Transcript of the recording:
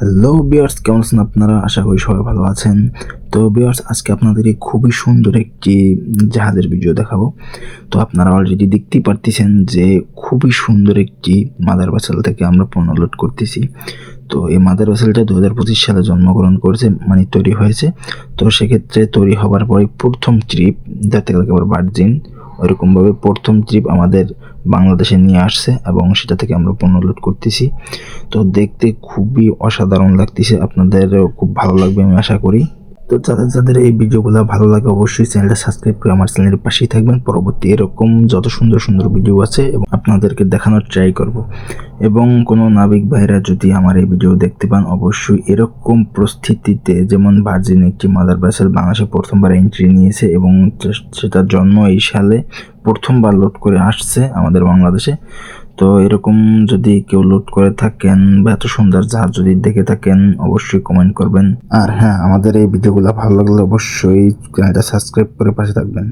Hello বিয়ার্স কেমন আছেন আপনারা? আশা করি সবাই ভালো আছেন। তো বিয়ার্স আজকে আপনাদের খুবই সুন্দর একটি জাহাজের ভিডিও দেখাবো। তো, আপনারা অলরেডি দেখতেই পারতেছেন যে খুবই সুন্দর একটি মাদার বাসাল থেকে আমরা পণ্য লোড করতেছি। তো, এই মাদার বাসালটা দু হাজার পঁচিশ সালে জন্মগ্রহণ করেছে মানে তৈরি হয়েছে। তো, সেক্ষেত্রে তৈরি হবার পরে প্রথম ট্রিপ যাতে গেলে একেবারে ভার্জিন ওইরকমভাবে প্রথম ট্রিপ আমাদের বাংলাদেশে নিয়ে আসছে এবং সেটা থেকে আমরা পণ্য লোড করতেছি। তো দেখতে খুবই অসাধারণ লাগতেছে আপনাদের খুব ভালো লাগবে আমি আশা করি। তো যাদের যাদের এই ভিডিওগুলো ভালো লাগে অবশ্যই চ্যানেলটা সাবস্ক্রাইব করে আমার চ্যানেলের পাশেই থাকবেন। পরবর্তী এরকম যত সুন্দর সুন্দর ভিডিও আছে এবং আপনাদেরকে দেখানোর ট্রাই করব। এবং কোনো নাবিক ভাইরা যদি আমার এই ভিডিও দেখতে পান, অবশ্যই এরকম পরিস্থিতিতে যেমন ভার্জিন একটি মাদার ভেসেল বাংলাদেশে প্রথমবার এন্ট্রি নিয়েছে এবং সেটার জন্ম এই সালে প্রথমবার লোড করে আসছে আমাদের বাংলাদেশে। তো এরকম যদি কেউ লোড করে থাকেন বা এত সুন্দর জাহাজ যদি দেখে থাকেন, অবশ্যই কমেন্ট করবেন। আর হ্যাঁ আমাদের এই ভিডিওগুলো ভালো লাগলে অবশ্যই চ্যানেলটা সাবস্ক্রাইব করে পাশে থাকবেন।